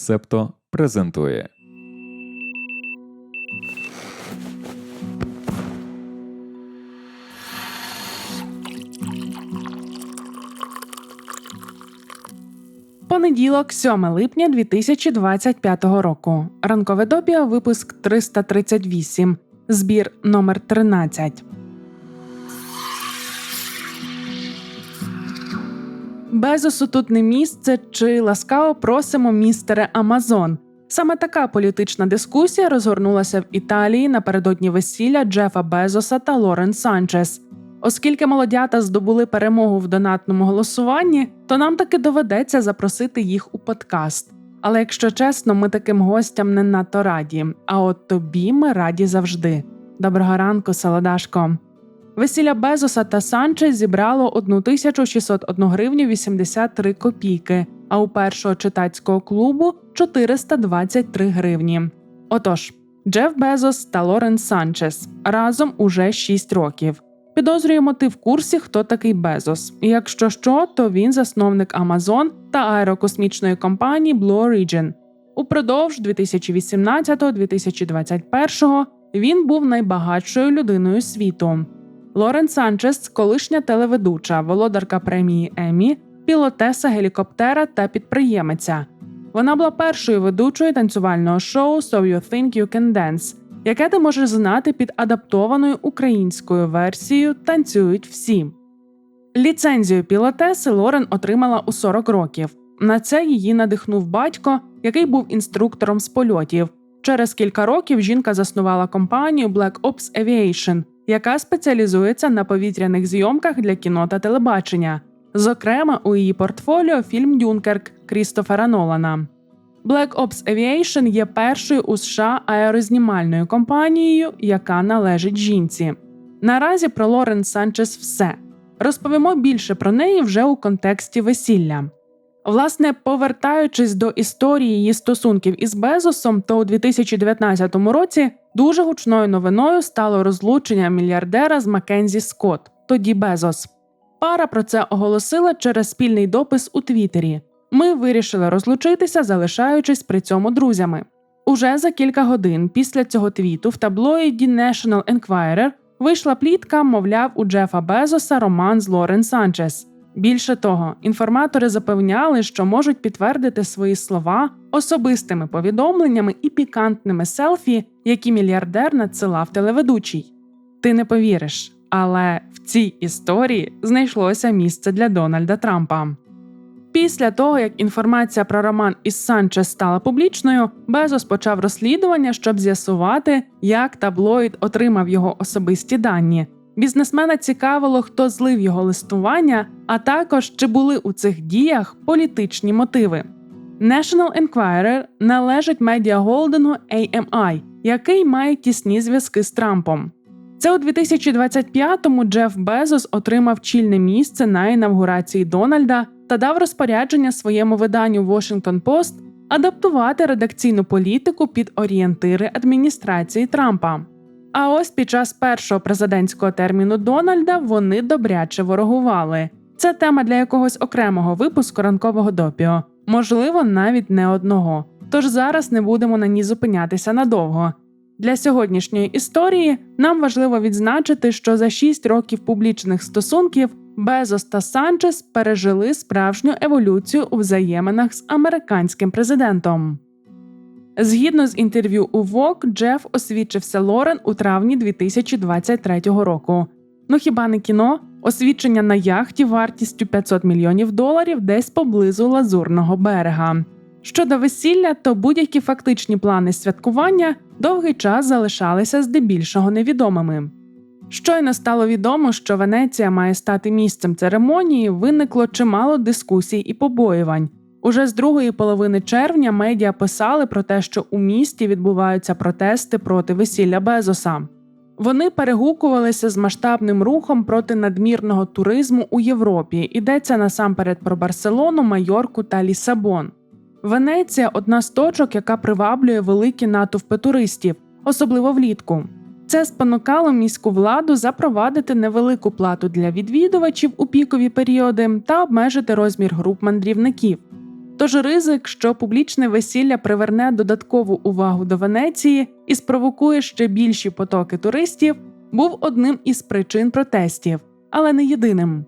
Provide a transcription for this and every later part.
Септо презентує. Понеділок, 7 липня 2025 року. Ранкове допіо, випуск 338. Збір номер 13. Безосу тут не місце чи ласкаво просимо містере Амазон. Саме така політична дискусія розгорнулася в Італії напередодні весілля Джефа Безоса та Лорен Санчес. Оскільки молодята здобули перемогу в донатному голосуванні, то нам таки доведеться запросити їх у подкаст. Але якщо чесно, ми таким гостям не надто раді. А от тобі ми раді завжди. Доброго ранку, Солодашко. Весілля Безоса та Санчес зібрало 1601 гривню 83 копійки, а у першого читацького клубу 423 гривні. Отож, Джеф Безос та Лорен Санчес разом уже 6 років. Підозрюємо, ти в курсі, хто такий Безос. Якщо що, то він засновник Amazon та аерокосмічної компанії Blue Origin. Упродовж 2018-2021 він був найбагатшою людиною світу. Лорен Санчес, колишня телеведуча, володарка премії Емі, пілотеса гелікоптера та підприємиця. Вона була першою ведучою танцювального шоу «So You Think You Can Dance», яке ти можеш знати під адаптованою українською версією Танцюють всі. Ліцензію пілотеси Лорен отримала у 40 років. На це її надихнув батько, який був інструктором з польотів. Через кілька років жінка заснувала компанію Black Ops Aviation, яка спеціалізується на повітряних зйомках для кіно та телебачення. Зокрема, у її портфоліо фільм Дюнкерк Крістофера Нолана. Black Ops Aviation є першою у США аерознімальною компанією, яка належить жінці. Наразі про Лорен Санчес все. Розповімо більше про неї вже у контексті весілля. Власне, повертаючись до історії її стосунків із Безосом, то у 2019 році дуже гучною новиною стало розлучення мільярдера з Маккензі Скотт, тоді Безос. Пара про це оголосила через спільний допис у Твіттері. Ми вирішили розлучитися, залишаючись при цьому друзями. Уже за кілька годин після цього твіту в таблоїді National Enquirer вийшла плітка, мовляв, у Джефа Безоса роман з Лорен Санчес. Більше того, інформатори запевняли, що можуть підтвердити свої слова особистими повідомленнями і пікантними селфі, які мільярдер надсилав телеведучий. Ти не повіриш, але в цій історії знайшлося місце для Дональда Трампа. Після того, як інформація про роман із Санчес стала публічною, Безос почав розслідування, щоб з'ясувати, як таблоїд отримав його особисті дані. Бізнесмена цікавило, хто злив його листування, а також чи були у цих діях політичні мотиви. National Enquirer належить медіаголдингу AMI, який має тісні зв'язки з Трампом. Це у 2025-му Джеф Безос отримав чільне місце на інавгурації Дональда та дав розпорядження своєму виданню Washington Post адаптувати редакційну політику під орієнтири адміністрації Трампа. А ось під час першого президентського терміну Дональда вони добряче ворогували. Це тема для якогось окремого випуску ранкового допіо, можливо, навіть не одного. Тож зараз не будемо на ній зупинятися надовго. Для сьогоднішньої історії нам важливо відзначити, що за 6 років публічних стосунків Безос та Санчес пережили справжню еволюцію у взаєминах з американським президентом. Згідно з інтерв'ю у Vogue, Джеф освідчився Лорен у травні 2023 року. Ну хіба не кіно? Освідчення на яхті вартістю 500 мільйонів доларів десь поблизу Лазурного берега. Щодо весілля, то будь-які фактичні плани святкування довгий час залишалися здебільшого невідомими. Щойно стало відомо, що Венеція має стати місцем церемонії, виникло чимало дискусій і побоювань. Уже з другої половини червня медіа писали про те, що у місті відбуваються протести проти весілля Безоса. Вони перегукувалися з масштабним рухом проти надмірного туризму у Європі. Йдеться насамперед про Барселону, Майорку та Лісабон. Венеція одна з точок, яка приваблює великі натовпи туристів, особливо влітку. Це спонукало міську владу запровадити невелику плату для відвідувачів у пікові періоди та обмежити розмір груп мандрівників. Тож ризик, що публічне весілля приверне додаткову увагу до Венеції і спровокує ще більші потоки туристів, був одним із причин протестів, але не єдиним.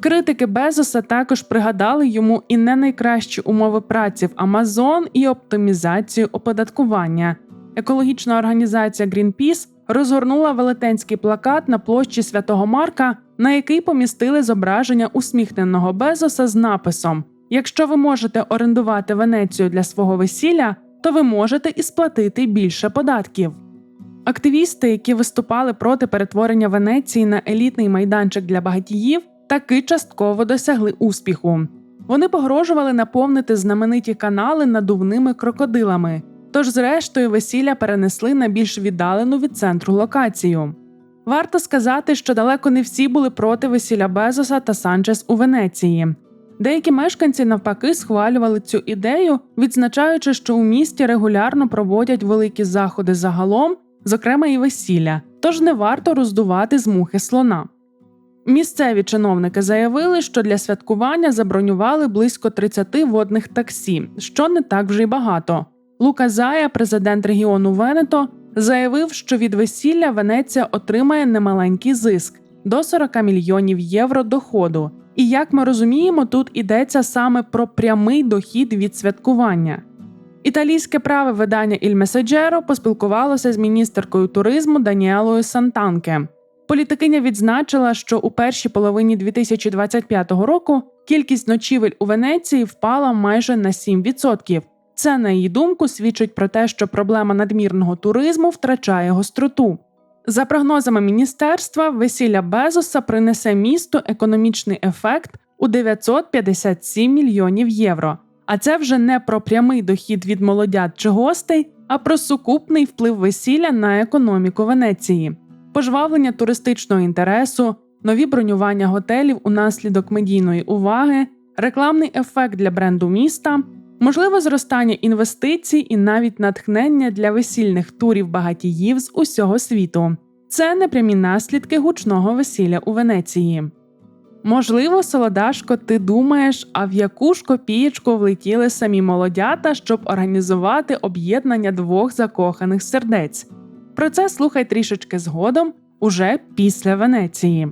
Критики Безоса також пригадали йому і не найкращі умови праці в Амазон і оптимізацію оподаткування. Екологічна організація Greenpeace розгорнула велетенський плакат на площі Святого Марка, на який помістили зображення усміхненого Безоса з написом: Якщо ви можете орендувати Венецію для свого весілля, то ви можете і сплатити більше податків. Активісти, які виступали проти перетворення Венеції на елітний майданчик для багатіїв, таки частково досягли успіху. Вони погрожували наповнити знамениті канали надувними крокодилами. Тож, зрештою, весілля перенесли на більш віддалену від центру локацію. Варто сказати, що далеко не всі були проти весілля Безоса та Санчес у Венеції. Деякі мешканці навпаки схвалювали цю ідею, відзначаючи, що у місті регулярно проводять великі заходи загалом, зокрема і весілля, тож не варто роздувати з мухи слона. Місцеві чиновники заявили, що для святкування забронювали близько 30 водних таксі, що не так вже й багато. Лука Зая, президент регіону Венето, заявив, що від весілля Венеція отримає немаленький зиск до 40 мільйонів євро доходу. І як ми розуміємо, тут йдеться саме про прямий дохід від святкування. Італійське праве видання «Іль Меседжеро» поспілкувалося з міністеркою туризму Даніелою Сантанке. Політикиня відзначила, що у першій половині 2025 року кількість ночівель у Венеції впала майже на 7%. Це, на її думку, свідчить про те, що проблема надмірного туризму втрачає гостроту. За прогнозами міністерства, весілля Безоса принесе місту економічний ефект у 957 мільйонів євро. А це вже не про прямий дохід від молодят чи гостей, а про сукупний вплив весілля на економіку Венеції, пожвавлення туристичного інтересу, нові бронювання готелів унаслідок медійної уваги, рекламний ефект для бренду міста, можливе зростання інвестицій і навіть натхнення для весільних турів багатіїв з усього світу. Це непрямі наслідки гучного весілля у Венеції. Можливо, солодашко, ти думаєш, а в яку ж копієчку влетіли самі молодята, щоб організувати об'єднання двох закоханих сердець. Про це слухай трішечки згодом, уже після Венеції.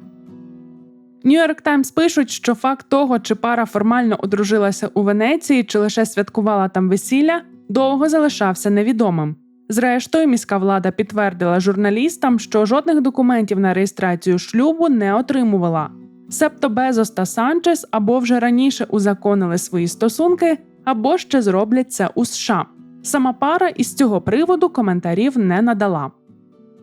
Нью-Йорк Таймс пишуть, що факт того, чи пара формально одружилася у Венеції, чи лише святкувала там весілля, довго залишався невідомим. Зрештою, міська влада підтвердила журналістам, що жодних документів на реєстрацію шлюбу не отримувала. Себто Безос та Санчес або вже раніше узаконили свої стосунки, або ще зроблять це у США. Сама пара із цього приводу коментарів не надала.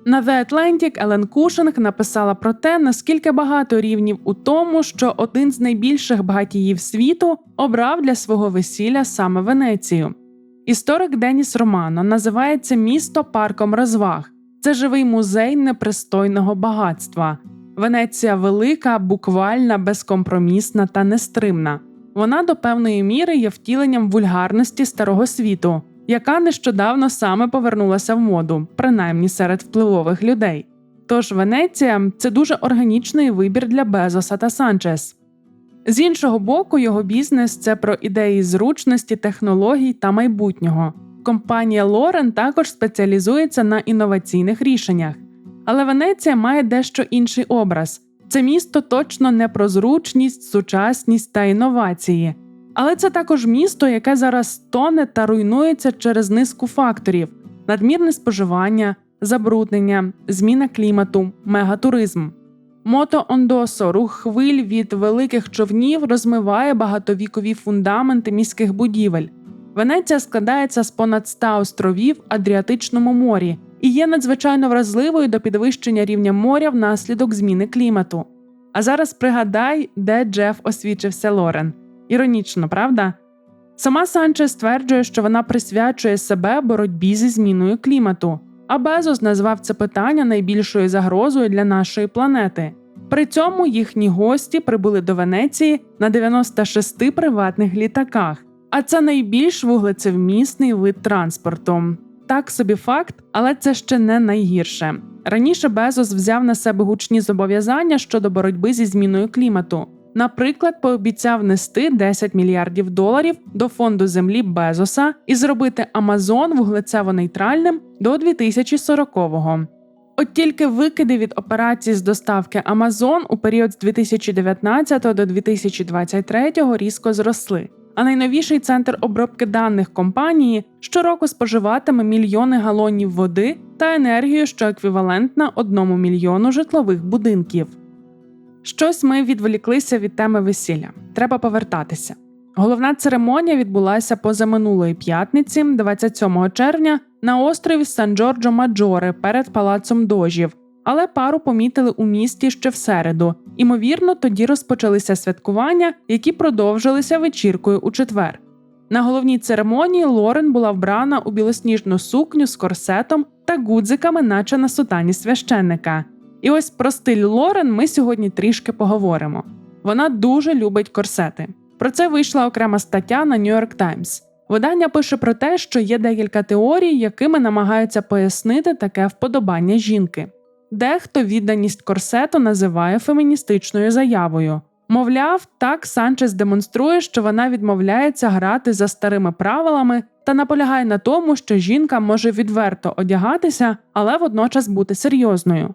На The Atlantic Елен Кушинг написала про те, наскільки багато рівнів у тому, що один з найбільших багатіїв світу обрав для свого весілля саме Венецію. Історик Деніс Романо називається місто парком розваг. Це живий музей непристойного багатства. Венеція велика, буквальна, безкомпромісна та нестримна. Вона до певної міри є втіленням вульгарності старого світу, яка нещодавно саме повернулася в моду, принаймні серед впливових людей. Тож Венеція це дуже органічний вибір для Безоса та Санчес. З іншого боку, його бізнес це про ідеї зручності, технологій та майбутнього. Компанія Лорен також спеціалізується на інноваційних рішеннях. Але Венеція має дещо інший образ. Це місто точно не про зручність, сучасність та інновації. Але це також місто, яке зараз тоне та руйнується через низку факторів: надмірне споживання, забруднення, зміна клімату, мегатуризм. Мото Ондосо, рух хвиль від великих човнів розмиває багатовікові фундаменти міських будівель. Венеція складається з понад 100 островів в Адріатичному морі і є надзвичайно вразливою до підвищення рівня моря внаслідок зміни клімату. А зараз пригадай, де Джеф освічився Лорен. Іронічно, правда? Сама Санче стверджує, що вона присвячує себе боротьбі зі зміною клімату, а Безос назвав це питання найбільшою загрозою для нашої планети. При цьому їхні гості прибули до Венеції на 96 приватних літаках, а це найбільш вуглецевмісний вид транспорту. Так собі факт, але це ще не найгірше. Раніше Безос взяв на себе гучні зобов'язання щодо боротьби зі зміною клімату. Наприклад, пообіцяв внести 10 мільярдів доларів до фонду землі Безоса і зробити Амазон вуглецево-нейтральним до 2040-го. От тільки викиди від операцій з доставки Амазон у період з 2019 до 2023 різко зросли. А найновіший центр обробки даних компанії щороку споживатиме мільйони галонів води та енергію, що еквівалентна одному мільйону житлових будинків. Щось ми відволіклися від теми весілля. Треба повертатися. Головна церемонія відбулася позаминулої п'ятниці, 27 червня, на острові Сан Джорджо Маджоре перед палацом дожів. Але пару помітили у місті ще в середу. Імовірно, тоді розпочалися святкування, які продовжилися вечіркою у четвер. На головній церемонії Лорен була вбрана у білосніжну сукню з корсетом та гудзиками, наче на сутані священника. І ось про стиль Лорен ми сьогодні трішки поговоримо. Вона дуже любить корсети. Про це вийшла окрема стаття на New York Times. Видання пише про те, що є декілька теорій, якими намагаються пояснити таке вподобання жінки. Дехто відданість корсету називає феміністичною заявою. Мовляв, так Санчес демонструє, що вона відмовляється грати за старими правилами та наполягає на тому, що жінка може відверто одягатися, але водночас бути серйозною.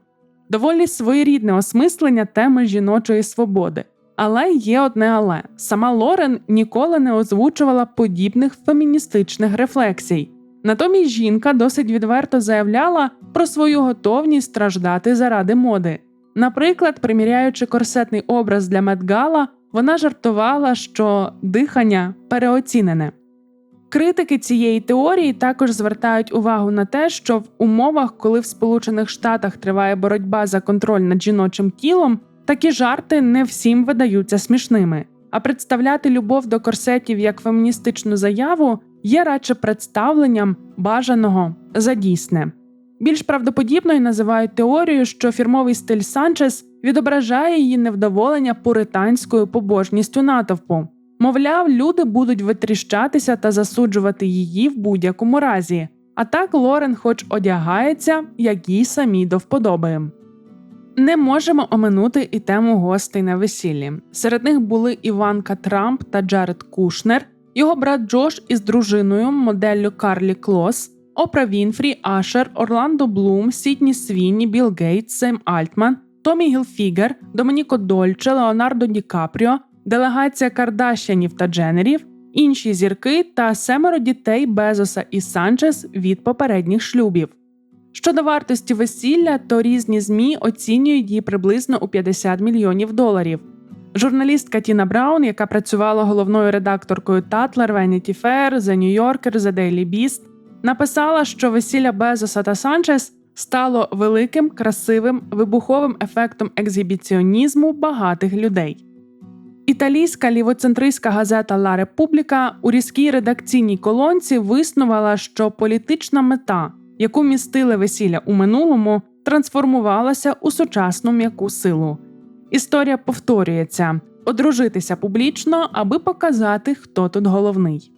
Доволі своєрідне осмислення теми жіночої свободи. Але є одне але сама Лорен ніколи не озвучувала подібних феміністичних рефлексій. Натомість жінка досить відверто заявляла про свою готовність страждати заради моди. Наприклад, приміряючи корсетний образ для Медгала, вона жартувала, що дихання переоцінене. Критики цієї теорії також звертають увагу на те, що в умовах, коли в Сполучених Штатах триває боротьба за контроль над жіночим тілом, такі жарти не всім видаються смішними. А представляти любов до корсетів як феміністичну заяву є радше представленням бажаного за дійсне. Більш правдоподібною називають теорію, що фірмовий стиль Санчес відображає її невдоволення пуританською побожністю натовпу. Мовляв, люди будуть витріщатися та засуджувати її в будь-якому разі. А так Лорен, хоч одягається, як їй самі до вподоби. Не можемо оминути і тему гостей на весіллі. Серед них були Іванка Трамп та Джаред Кушнер, його брат Джош із дружиною, моделлю Карлі Клос, Опра Вінфрі, Ашер, Орландо Блум, Сідні Свінні, Білл Гейтс, Сем Альтман, Томі Гілфігер, Домініко Дольче, Леонардо Ді Капріо, делегація Кардашянів та Дженерів, інші зірки та семеро дітей Безоса і Санчес від попередніх шлюбів. Щодо вартості весілля, то різні ЗМІ оцінюють її приблизно у 50 мільйонів доларів. Журналістка Тіна Браун, яка працювала головною редакторкою Tatler, Vanity Fair, The New Yorker, The Daily Beast, написала, що весілля Безоса та Санчес стало великим, красивим, вибуховим ефектом екзибіціонізму багатих людей. Італійська лівоцентристська газета La Repubblica у різкій редакційній колонці виснувала, що політична мета, яку містили весілля у минулому, трансформувалася у сучасну м'яку силу. Історія повторюється одружитися публічно, аби показати, хто тут головний.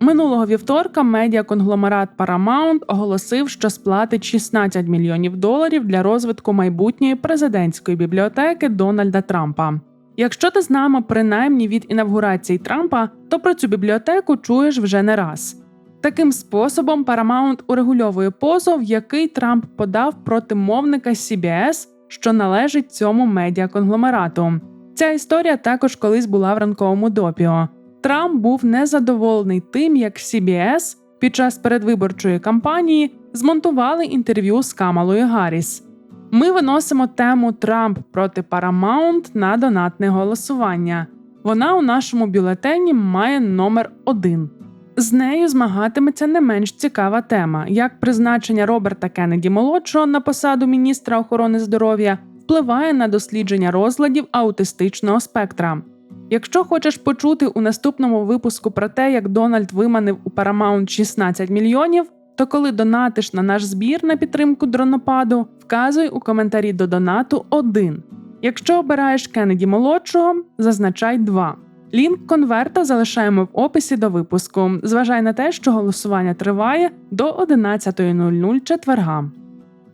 Минулого вівторка медіаконгломерат Paramount оголосив, що сплатить 16 мільйонів доларів для розвитку майбутньої президентської бібліотеки Дональда Трампа. Якщо ти з нами принаймні від інавгурації Трампа, то про цю бібліотеку чуєш вже не раз. Таким способом Paramount урегульовує позов, який Трамп подав проти мовника CBS, що належить цьому медіаконгломерату. Ця історія також колись була в ранковому допіо. Трамп був незадоволений тим, як CBS під час передвиборчої кампанії змонтували інтерв'ю з Камалою Гарріс. Ми виносимо тему Трамп проти Paramount на донатне голосування. Вона у нашому бюлетені має номер один. З нею змагатиметься не менш цікава тема, як призначення Роберта Кеннеді молодшого на посаду міністра охорони здоров'я впливає на дослідження розладів аутистичного спектра. Якщо хочеш почути у наступному випуску про те, як Дональд виманив у Paramount 16 мільйонів, то коли донатиш на наш збір на підтримку дронопаду, вказуй у коментарі до донату 1. Якщо обираєш Кеннеді молодшого, зазначай 2. Лінк конверта залишаємо в описі до випуску. Зважай на те, що голосування триває до 11.00 четверга.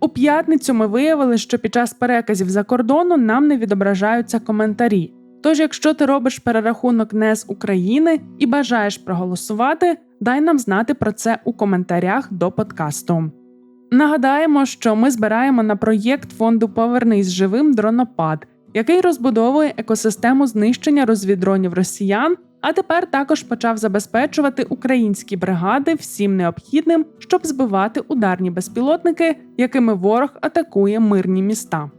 У п'ятницю ми виявили, що під час переказів за кордону нам не відображаються коментарі. Тож, якщо ти робиш перерахунок не з України і бажаєш проголосувати, дай нам знати про це у коментарях до подкасту. Нагадаємо, що ми збираємо на проєкт фонду Повернись живим дронопад, який розбудовує екосистему знищення розвіддронів росіян, а тепер також почав забезпечувати українські бригади всім необхідним, щоб збивати ударні безпілотники, якими ворог атакує мирні міста.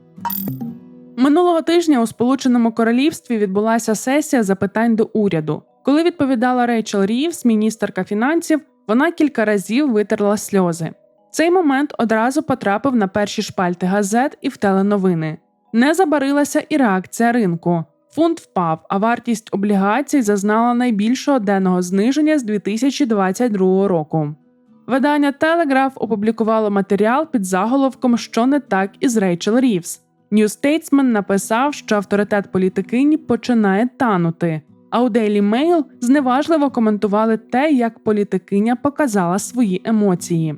Минулого тижня у Сполученому Королівстві відбулася сесія запитань до уряду. Коли відповідала Рейчел Рівс, міністерка фінансів, вона кілька разів витерла сльози. Цей момент одразу потрапив на перші шпальти газет і в теленовини. Не забарилася і реакція ринку. Фунт впав, а вартість облігацій зазнала найбільшого денного зниження з 2022 року. Видання Телеграф опублікувало матеріал під заголовком Що не так із Рейчел Рівс. New Statesman написав, що авторитет політикині починає танути. А у Daily Mail зневажливо коментували те, як політикиня показала свої емоції.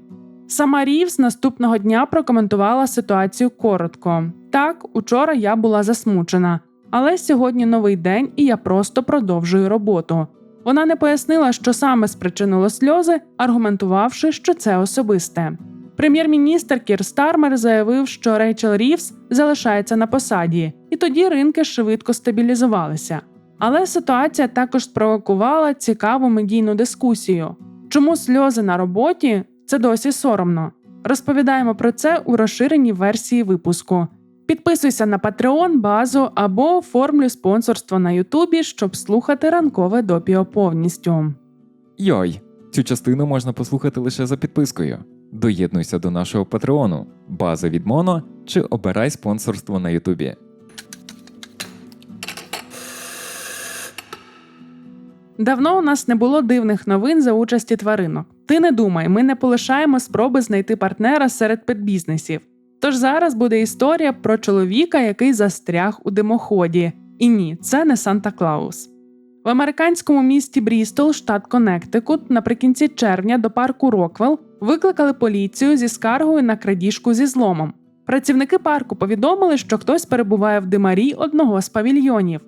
Сама Рівс наступного дня прокоментувала ситуацію коротко. Так, учора я була засмучена, але сьогодні новий день, і я просто продовжую роботу. Вона не пояснила, що саме спричинило сльози, аргументувавши, що це особисте. Прем'єр-міністр Кір Стармер заявив, що Рейчел Рівс залишається на посаді, і тоді ринки швидко стабілізувалися. Але ситуація також спровокувала цікаву медійну дискусію. Чому сльози на роботі це досі соромно? Розповідаємо про це у розширеній версії випуску. Підписуйся на Patreon, базу або оформлюй спонсорство на Ютубі, щоб слухати ранкове допіо повністю. Йой, цю частину можна послухати лише за підпискою. Доєднуйся до нашого патреону, база від Моно чи обирай спонсорство на Ютубі. Давно у нас не було дивних новин за участі тваринок. Ти не думай, ми не полишаємо спроби знайти партнера серед педбізнесів. Тож зараз буде історія про чоловіка, який застряг у димоході. І ні, це не Санта Клаус. В американському місті Брістол, штат Коннектикут, наприкінці червня до парку Роквелл викликали поліцію зі скаргою на крадіжку зі зломом. Працівники парку повідомили, що хтось перебуває в димарі одного з павільйонів.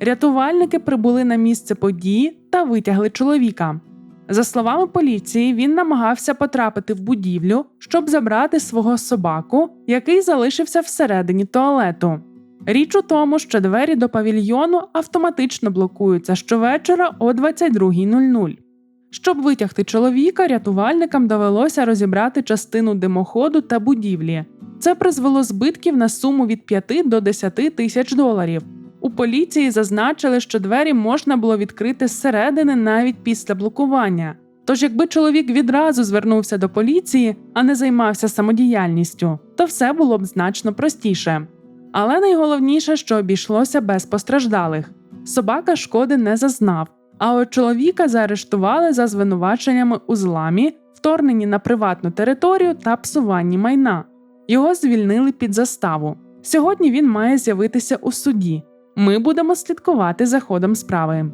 Рятувальники прибули на місце події та витягли чоловіка. За словами поліції, він намагався потрапити в будівлю, щоб забрати свого собаку, який залишився всередині туалету. Річ у тому, що двері до павільйону автоматично блокуються щовечора о 22.00. Щоб витягти чоловіка, рятувальникам довелося розібрати частину димоходу та будівлі. Це призвело збитків на суму від 5 до 10 тисяч доларів. У поліції зазначили, що двері можна було відкрити зсередини навіть після блокування. Тож, якби чоловік відразу звернувся до поліції, а не займався самодіяльністю, то все було б значно простіше. Але найголовніше, що обійшлося без постраждалих. Собака шкоди не зазнав, а от чоловіка заарештували за звинуваченнями у зламі, вторгненні на приватну територію та псуванні майна. Його звільнили під заставу. Сьогодні він має з'явитися у суді. Ми будемо слідкувати за ходом справи.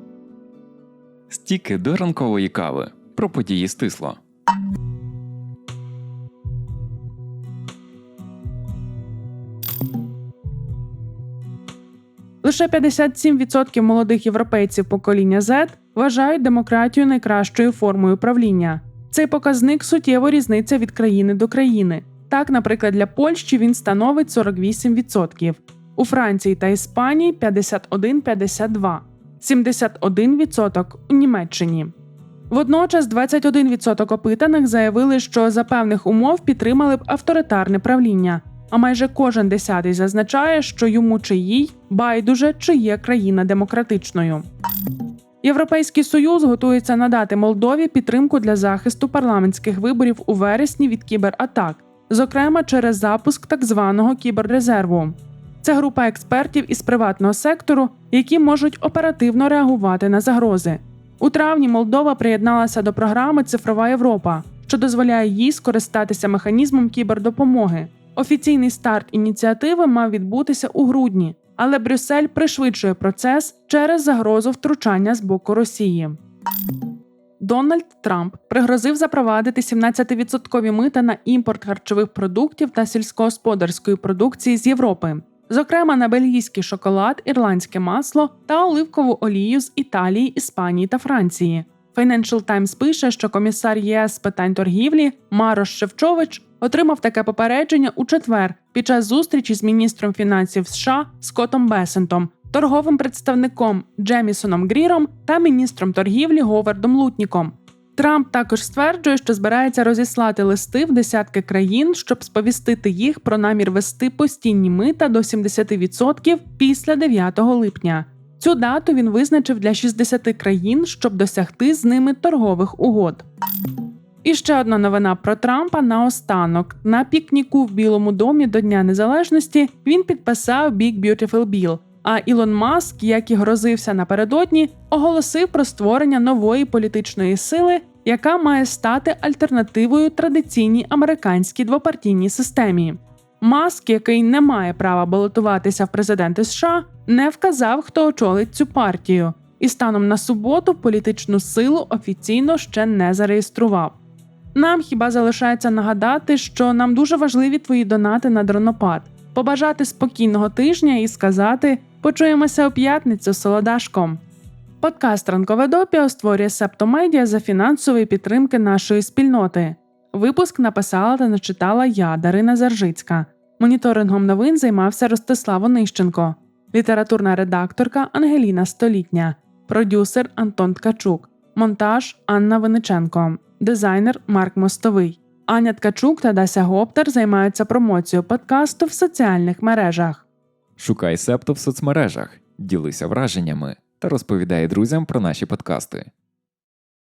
Стіки до ранкової кави про події стисло. Лише 57% молодих європейців покоління Z вважають демократію найкращою формою правління. Цей показник суттєво різниця від країни до країни. Так, наприклад, для Польщі він становить 48%, у Франції та Іспанії 51-52, 71% у Німеччині. Водночас 21% опитаних заявили, що за певних умов підтримали б авторитарне правління, а майже кожен десятий зазначає, що йому чи їй байдуже чи є країна демократичною. Європейський союз готується надати Молдові підтримку для захисту парламентських виборів у вересні від кібератак, зокрема через запуск так званого кіберрезерву. Це група експертів із приватного сектору, які можуть оперативно реагувати на загрози. У травні Молдова приєдналася до програми Цифрова Європа, що дозволяє їй скористатися механізмом кібердопомоги. Офіційний старт ініціативи мав відбутися у грудні, але Брюссель пришвидшує процес через загрозу втручання з боку Росії. Дональд Трамп пригрозив запровадити 17% мита на імпорт харчових продуктів та сільськогосподарської продукції з Європи. зокрема на бельгійський шоколад, ірландське масло та оливкову олію з Італії, Іспанії та Франції. Financial Times пише, що комісар ЄС з питань торгівлі Марош Шевчович отримав таке попередження у четвер під час зустрічі з міністром фінансів США Скоттом Бесентом, торговим представником Джемісоном Гріром та міністром торгівлі Говардом Лутніком. Трамп також стверджує, що збирається розіслати листи в десятки країн, щоб сповістити їх про намір вести постійні мита до 70% після 9 липня. Цю дату він визначив для 60 країн, щоб досягти з ними торгових угод. І ще одна новина про Трампа наостанок. На пікніку в Білому домі до Дня Незалежності він підписав Big Beautiful Bill, А Ілон Маск, як і грозився напередодні, оголосив про створення нової політичної сили, яка має стати альтернативою традиційній американській двопартійній системі. Маск, який не має права балотуватися в президенти США, не вказав, хто очолить цю партію, і станом на суботу політичну силу офіційно ще не зареєстрував. Нам хіба залишається нагадати, що нам дуже важливі твої донати на дронопад, побажати спокійного тижня і сказати почуємося у п'ятницю солодашком. Подкаст Ранкове допіо створює Септомедіа за фінансової підтримки нашої спільноти. Випуск написала та начитала я, Дарина Заржицька. Моніторингом новин займався Ростислав Онищенко, літературна редакторка Ангеліна Столітня, продюсер Антон Ткачук, монтаж Анна Виниченко, дизайнер Марк Мостовий. Аня Ткачук та Дася Гоптер займаються промоцією подкасту в соціальних мережах. Шукай Септо в соцмережах, ділися враженнями та розповідай друзям про наші подкасти.